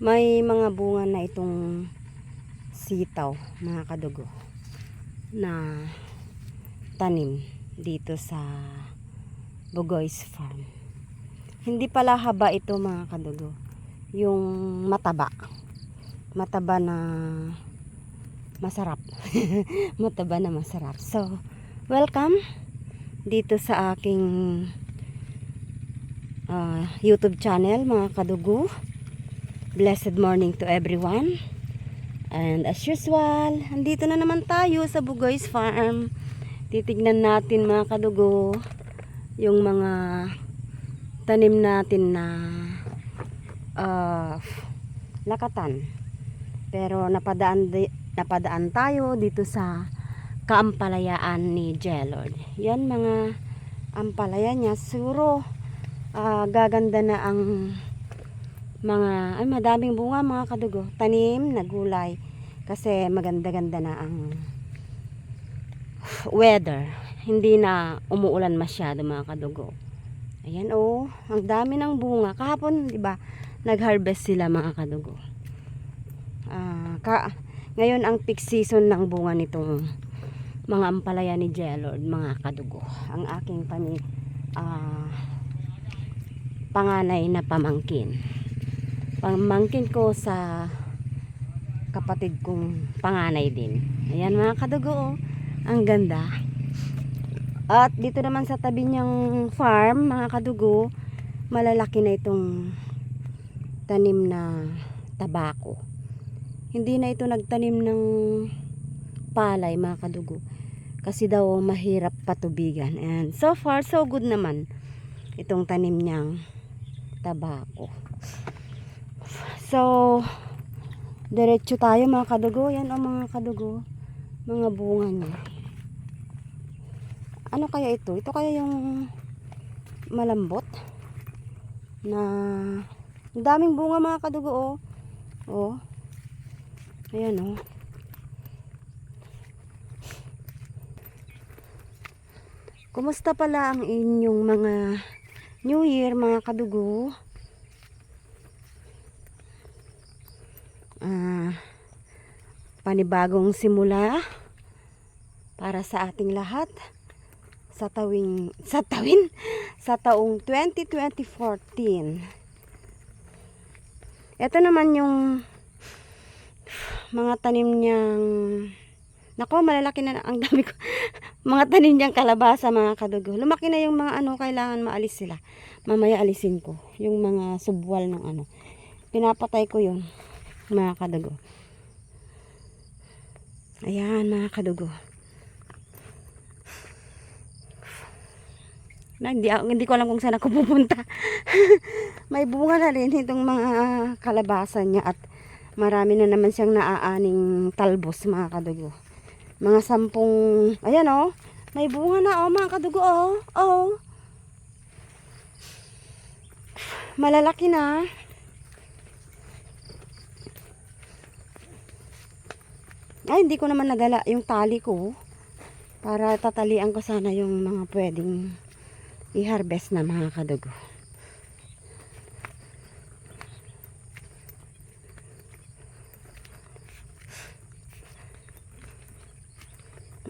May mga bunga na itong sitaw, mga kadugo, na tanim dito sa Bugoy's Farm. Hindi pala haba ito mga kadugo. Yung mataba. Mataba na masarap. mataba na masarap. So, welcome dito sa aking ah, YouTube channel mga kadugo. Blessed morning to everyone. And as usual, andito na naman tayo sa Bugoy's Farm. Titignan natin mga kadugo yung mga tanim natin na ah, lakatan. Pero napadaan, napadaan tayo dito sa kaampalayaan ni Jelord. Yan mga ampalaya niya. Siguro ah, gaganda na ang mga, ay madaming bunga mga kadugo. Tanim na gulay. Kasi maganda-ganda na ang weather. Hindi na umuulan masyado mga kadugo. Ayan oh, ang dami ng bunga. Kahapon, di ba, nag-harvest sila mga kadugo. Ah, ka, ngayon ang peak season ng bunga nitong mga ampalaya ni Jelord, mga kadugo. Ang aking pani, ah, panganay na pamangkin. Pamangkin ko sa kapatid kong panganay din. Ayan mga kadugo, oh. ang ganda. At dito naman sa tabi niyang farm, mga kadugo, malalaki na itong tanim na tabako. Hindi na ito nagtanim ng palay, mga kadugo. Kasi daw mahirap patubigan. And so far, so good naman itong tanim niyang tabako. So, diretso tayo mga kadugo. Yan o mga kadugo. Mga bunga niya. Ano kaya ito? Ito kaya yung malambot na daming bunga mga kadugo oh. Oh. Ayan oh. Kumusta pala ang inyong mga New Year mga kadugo? Ah, panibagong simula para sa ating lahat sa tawing sa tawin sa taong 2014. Ito naman yung mga tanim niyang Nako, malalaki na ang dami ko. mga tanim niyang kalabasa, mga kadugo. Lumaki na yung mga ano, kailangan maalis sila. Mamaya alisin ko. Yung mga subwal ng ano. Pinapatay ko yun, mga kadugo. Ayan, mga kadugo. Na, hindi, hindi ko alam kung saan ako pupunta. May bunga na rin itong mga kalabasa niya at marami na naman siyang naaaning talbos mga kadugo. Mga sampung, ayan oh, may bunga na oh mga kadugo oh. Oh. Malalaki na. Ay, hindi ko naman nadala yung tali ko. Para tatalian ko sana yung mga pwedeng i-harvest na mga kadugo.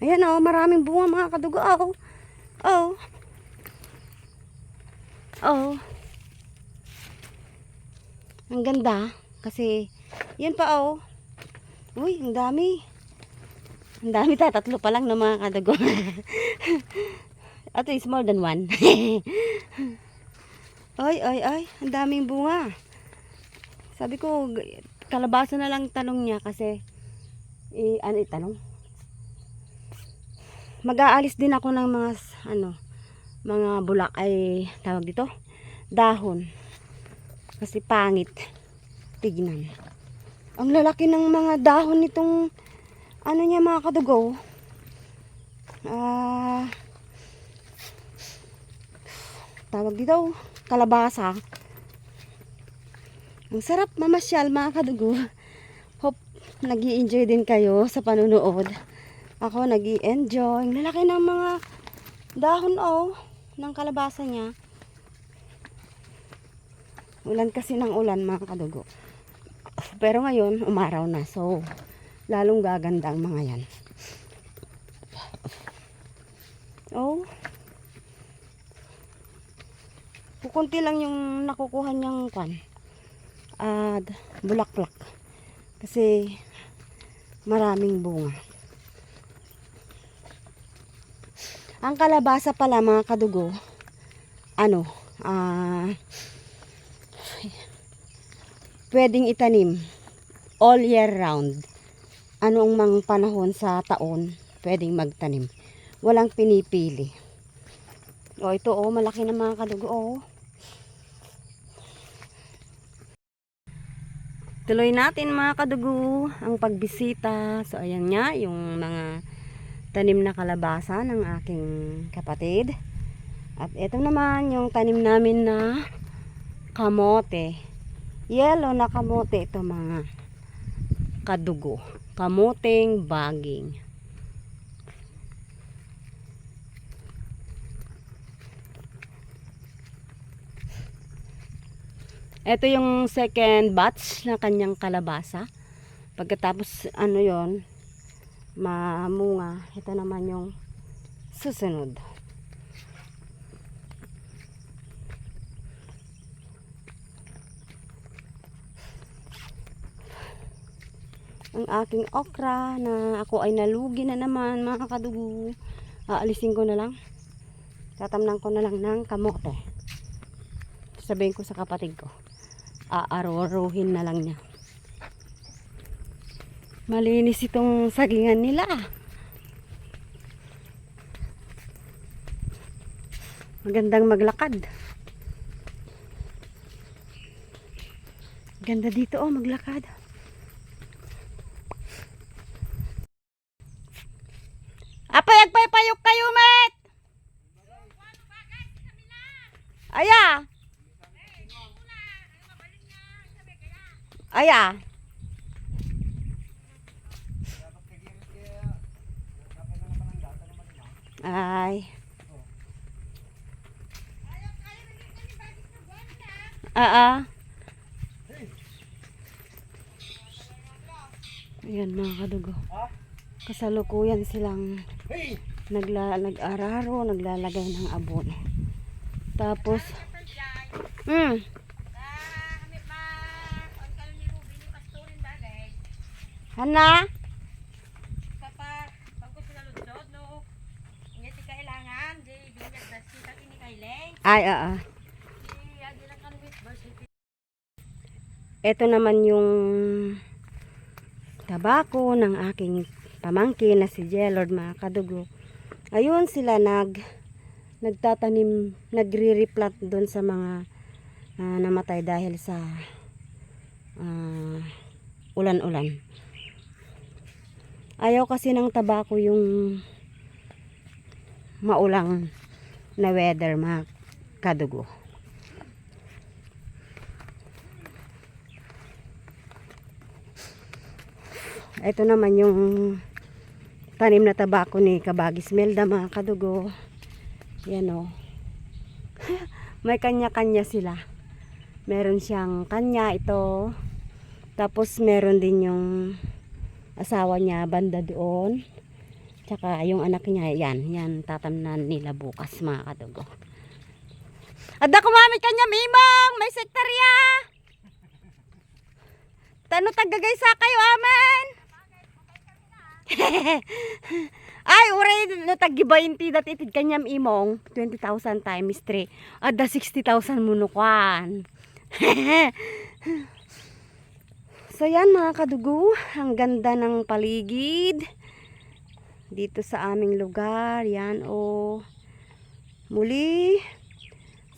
Ayan oh, maraming bunga mga kadugo. Oh. Oh. Oh. Ang ganda. Kasi, yun pa oh. Uy, ang dami. Ang dami ta. Tatlo pa lang ng mga kadugo. At least more than one. ay, ay, ay. Ang daming bunga. Sabi ko, kalabasa na lang tanong niya kasi, eh, ano itanong? Mag-aalis din ako ng mga, ano, mga bulak ay, tawag dito, dahon. Kasi pangit. Tignan. Ang lalaki ng mga dahon nitong, ano niya mga kadugo. Ah, tawag dito, kalabasa. Ang sarap mamasyal mga kadugo. Hope nag enjoy din kayo sa panunood. Ako nag enjoy lalaki ng mga dahon oh, ng kalabasa niya. Ulan kasi ng ulan mga kadugo. Pero ngayon, umaraw na. So, lalong gaganda ang mga yan. Oh. Kukunti lang yung nakukuha niyang kwan. At bulaklak. Kasi maraming bunga. Ang kalabasa pala mga kadugo, ano, ah, pwedeng itanim all year round. Anong mang panahon sa taon, pwedeng magtanim. Walang pinipili. O ito oh, malaki na mga kadugo oh. Tuloy natin mga kadugo ang pagbisita. So ayan nga yung mga tanim na kalabasa ng aking kapatid. At ito naman yung tanim namin na kamote. Yellow na kamote ito mga kadugo. Kamoteng baging. Ito yung second batch na kanyang kalabasa. Pagkatapos ano yon mamunga. Ito naman yung susunod. Ang aking okra na ako ay nalugi na naman mga kadugo. Aalisin ko na lang. Tatamnan ko na lang ng kamote. Sabihin ko sa kapatid ko. Aaroruhin na lang niya. Malinis itong sagingan nila. Magandang maglakad. Ganda dito oh, maglakad. Apay, agpay-payok kayo, met! Aya! Aya! Ay. Ah, ah. Ayan mga kadugo. Kasalukuyan silang nagla nag-araro, naglalagay ng abono. Tapos, hmm, Hana? Papa, pag gusto na lundod, no? Hindi ti kailangan, di binyag na sita kini kaileng. Ay, ah, ah. Birth Ito naman yung tabako ng aking pamangkin na si Jelord mga kadugo. Ayun sila nag nagtatanim, nagre-replant doon sa mga ah, namatay dahil sa ah, ulan-ulan. Ayaw kasi ng tabako yung maulang na weather mga kadugo. Ito naman yung tanim na tabako ni Kabagis Melda mga kadugo. Yan o. May kanya-kanya sila. Meron siyang kanya ito. Tapos meron din yung asawa niya banda doon. Tsaka yung anak niya, yan. Yan, tatamnan nila bukas mga kadugo. Ada kumamit kanya mimang! May sektarya! Tano tagagay sa kayo amen! Ay, uray tagi 20 dat itid kanyam imong 20,000 times 3. Ada 60,000 munukwan. so yan mga kadugo, ang ganda ng paligid dito sa aming lugar. Yan o. Muli,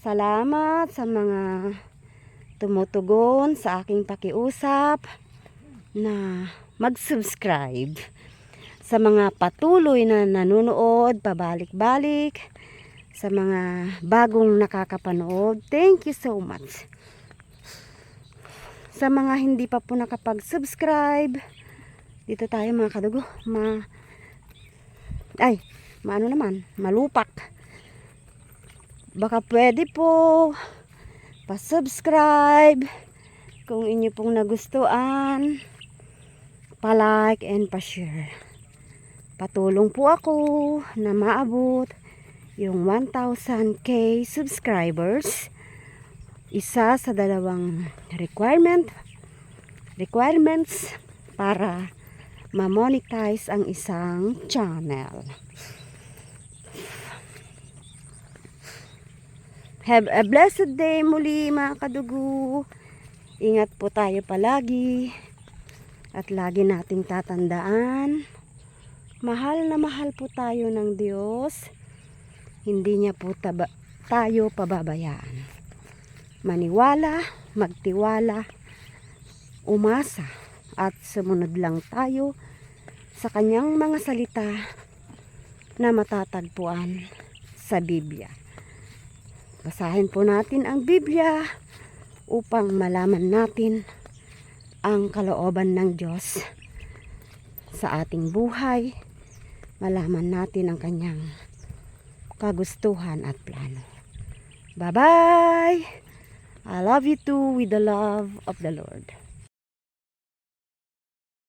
salamat sa mga tumutugon sa aking pakiusap na mag-subscribe sa mga patuloy na nanonood, pabalik-balik, sa mga bagong nakakapanood. Thank you so much. Sa mga hindi pa po nakapag-subscribe, dito tayo mga kadugo, ma ay, maano naman, malupak. Baka pwede po pa-subscribe Kung inyo pong nagustuhan, palike and pa-share. Patulong po ako na maabot yung 1,000k subscribers. Isa sa dalawang requirement requirements para ma-monetize ang isang channel. Have a blessed day muli mga kadugo. Ingat po tayo palagi. At lagi nating tatandaan. Mahal na mahal po tayo ng Diyos. Hindi niya po taba- tayo pababayaan. Maniwala, magtiwala, umasa at sumunod lang tayo sa kanyang mga salita na matatagpuan sa Biblia. Basahin po natin ang Biblia upang malaman natin ang kalooban ng Diyos sa ating buhay. Malaman natin ang kanyang kagustuhan at plano. Bye-bye! I love you too with the love of the Lord.